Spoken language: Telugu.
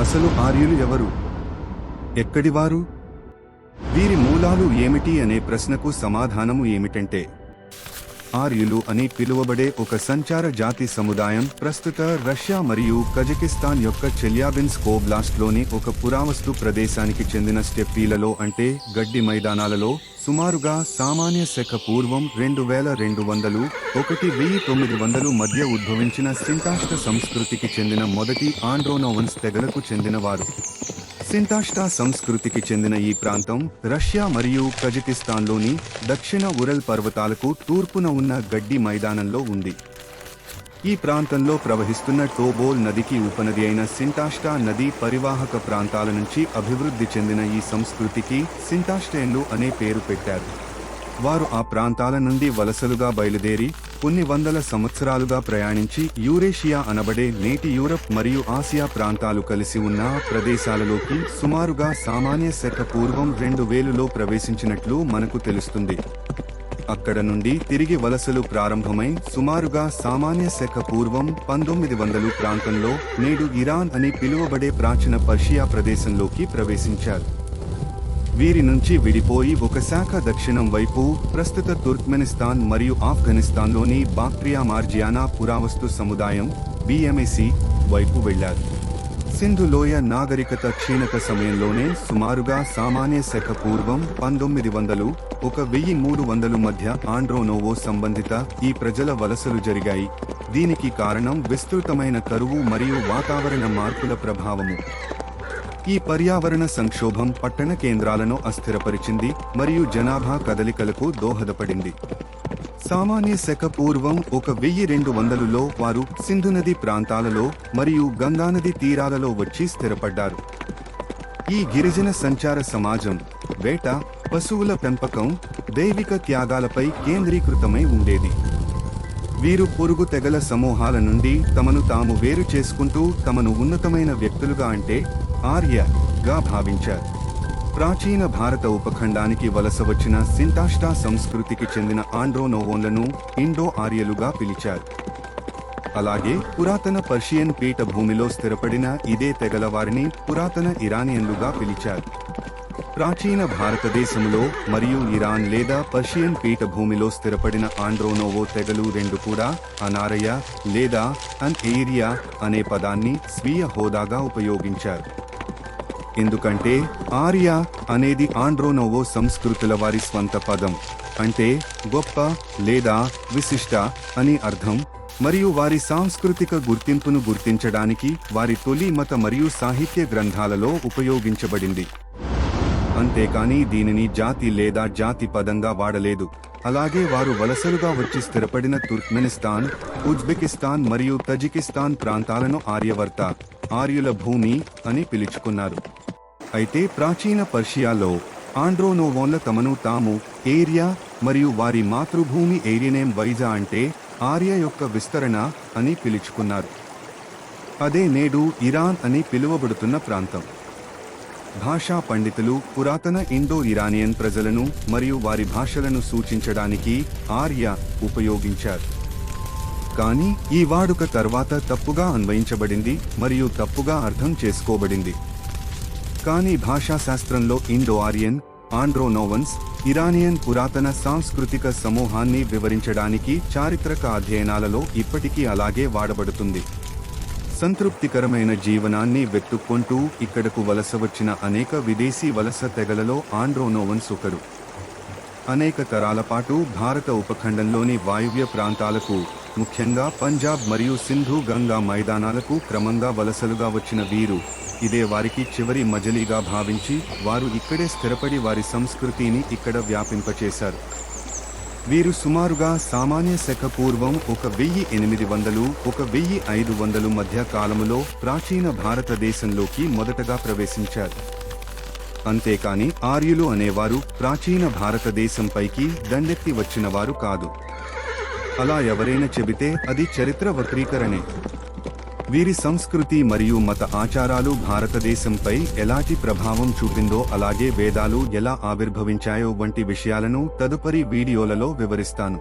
అసలు ఆర్యులు ఎవరు? ఎక్కడివారు? వీరి మూలాలు ఏమిటి అనే ప్రశ్నకు సమాధానము ఏమిటంటే ఆర్యులు అని పిలువబడే ఒక సంచార జాతి సముదాయం ప్రస్తుత రష్యా మరియు కజకిస్తాన్ యొక్క చెల్యాబిన్స్ కోబ్లాస్ట్లోని ఒక పురావస్తు ప్రదేశానికి చెందిన స్టెప్పీలలో అంటే గడ్డి మైదానాలలో సుమారుగా సామాన్య శక పూర్వం రెండు వేల రెండు వందలు ఒకటి వెయ్యి తొమ్మిది వందలు మధ్య ఉద్భవించిన సింటాష్ట సంస్కృతికి చెందిన మొదటి ఆండ్రోనోవన్స్ తెగలకు చెందినవారు. సింటాష్టా సంస్కృతికి చెందిన ఈ ప్రాంతం రష్యా మరియు కజకిస్తాన్లోని దక్షిణ ఉరల్ పర్వతాలకు తూర్పున ఉన్న గడ్డి మైదానంలో ఉంది. ఈ ప్రాంతంలో ప్రవహిస్తున్న టోబోల్ నదికి ఉపనది అయిన సింటాష్టా నది పరివాహక ప్రాంతాల నుంచి అభివృద్ధి చెందిన ఈ సంస్కృతికి సింటాస్టేన్లు అనే పేరు పెట్టారు. వారు ఆ ప్రాంతాల నుండి వలసలుగా బయలుదేరి కొన్ని వందల సంవత్సరాలుగా ప్రయాణించి యూరేషియా అనబడే నేటి యూరప్ మరియు ఆసియా ప్రాంతాలు కలిసి ఉన్న ప్రదేశాలలోకి సుమారుగా సామాన్య శక పూర్వం రెండు వేలులో ప్రవేశించినట్లు మనకు తెలుస్తుంది. అక్కడ నుండి తిరిగి వలసలు ప్రారంభమై సుమారుగా సామాన్య శక పూర్వం పంతొమ్మిది వందలు ప్రాంతంలో నేడు ఇరాన్ అని పిలువబడే ప్రాచీన పర్షియా ప్రదేశంలోకి ప్రవేశించారు. వీరి నుంచి విడిపోయి ఒక శాఖ దక్షిణం వైపు ప్రస్తుత తుర్క్మెనిస్తాన్ మరియు ఆఫ్ఘనిస్తాన్లోని బాక్ట్రియా మార్జియానా పురావస్తు సముదాయం బిఎంఎసి వైపు వెళ్ళారు సింధు లోయ నాగరికత క్షీణత సమయంలోనే సుమారుగా సామాన్య శక పూర్వం పంతొమ్మిది వందలు ఒక వెయ్యి మూడు వందలు మధ్య ఆండ్రోనోవో సంబంధిత ఈ ప్రజల వలసలు జరిగాయి. దీనికి కారణం విస్తృతమైన కరువు మరియు వాతావరణ మార్పుల ప్రభావము. ఈ పర్యావరణ సంక్షోభం పట్టణ కేంద్రాలను అస్థిరపరిచింది మరియు జనాభా కదలికలకు దోహదపడింది. సామాన్య శక పూర్వం ఒక వెయ్యి రెండు వందలులో వారు సింధు నది ప్రాంతాలలో మరియు గంగానది తీరాలలో వచ్చి స్థిరపడ్డారు. ఈ గిరిజన సంచార సమాజం వేట పశువుల పెంపకం దైవిక త్యాగాలపై కేంద్రీకృతమై ఉండేది. వీరు పొరుగు తెగల సమూహాల నుండి తమను తాము వేరు చేసుకుంటూ తమను ఉన్నతమైన వ్యక్తులుగా అంటే ఆర్య గా భావించారు. ప్రాచీన భారత ఉపఖండానికి వలస వచ్చిన సింటాష్టా సంస్కృతికి చెందిన ఆండ్రోనోవోన్లను ఇండో ఆర్యలుగా పిలిచారు. అలాగే పురాతన పర్షియన్ పీఠభూమిలో స్థిరపడిన ఇదే తెగల వారిని పురాతన ఇరానియన్లుగా పిలిచారు. ప్రాచీన భారతదేశంలో మరియు ఇరాన్ లేదా పర్షియన్ పీఠభూమిలో స్థిరపడిన ఆండ్రోనోవో తెగలు రెండు కూడా అనారయ లేదా అన్ ఏరియా అనే పదాన్ని స్వీయ హోదాగా ఉపయోగించారు. ఎందుకంటే ఆర్య అనేది ఆండ్రోనోవో సంస్కృతుల వారి స్వంత పదం. అంటే గొప్ప లేదా విశిష్ట అని అర్థం. మరియు వారి సాంస్కృతిక గుర్తింపును గుర్తించడానికి వారి తొలి మత మరియు సాహిత్య గ్రంథాలలో ఉపయోగించబడింది. అంతేకాని దీనిని జాతి లేదా జాతి పదంగా వాడలేదు. అలాగే వారు వలసలుగా వచ్చి స్థిరపడిన తుర్క్మెనిస్తాన్ ఉజ్బెకిస్తాన్ మరియు తజికిస్తాన్ ప్రాంతాలను ఆర్యవర్త ఆర్యుల భూమి అని పిలుచుకున్నారు. అయితే ప్రాచీన పర్షియాలో ఆండ్రోనోవోన్ల తమను తాము ఏరియా మరియు వారి మాతృభూమి ఏరియనేం వైజా అంటే ఆర్య యొక్క విస్తరణ అని పిలుచుకున్నారు. అదే నేడు ఇరాన్ అని పిలువబడుతున్న ప్రాంతం. భాషా పండితులు పురాతన ఇండో ఇరానియన్ ప్రజలను మరియు వారి భాషలను సూచించడానికి ఆర్య ఉపయోగించారు. కానీ ఈ వాడుక తర్వాత తప్పుగా అన్వయించబడింది మరియు తప్పుగా అర్థం చేసుకోబడింది. కానీ భాషాశాస్త్రంలో ఇండో ఆరియన్ ఆండ్రోనోవన్స్ ఇరానియన్ పురాతన సాంస్కృతిక సమూహాన్ని వివరించడానికి చారిత్రక అధ్యయనాలలో ఇప్పటికీ అలాగే వాడబడుతుంది. సంతృప్తికరమైన జీవనాన్ని వెతుక్కుంటూ ఇక్కడకు వలస వచ్చిన అనేక విదేశీ వలస తెగలలో ఆండ్రోనోవన్స్ ఒకరు. అనేక తరాల పాటు భారత ఉపఖండంలోని వాయువ్య ప్రాంతాలకు ముఖ్యంగా పంజాబ్ మరియు సింధు గంగా మైదానాలకు క్రమంగా వలసలుగా వచ్చిన వీరు ఇదే వారికి చివరి మజలిగా భావించి వారు ఇక్కడే స్థిరపడి వారి సంస్కృతిని ఇక్కడ వ్యాపింపచేశారు. వీరు సుమారుగా సామాన్య శక పూర్వం ఒక వెయ్యి ఎనిమిది వందలు ఒక వెయ్యి ఐదు వందలు మధ్య కాలములో ప్రాచీన భారతదేశంలోకి మొదటగా ప్రవేశించారు. అంతేకాని ఆర్యులు అనేవారు ప్రాచీన భారతదేశంపైకి దండెత్తి వచ్చినవారు కాదు. అలా ఎవరైనా చెబితే అది చరిత్ర వక్రీకరణే. వీరి సంస్కృతి మరియు మత ఆచారాలు భారతదేశంపై ఎలాంటి ప్రభావం చూపిందో అలాగే వేదాలు ఎలా ఆవిర్భవించాయో వంటి విషయాలను తదుపరి వీడియోలలో వివరిస్తాను.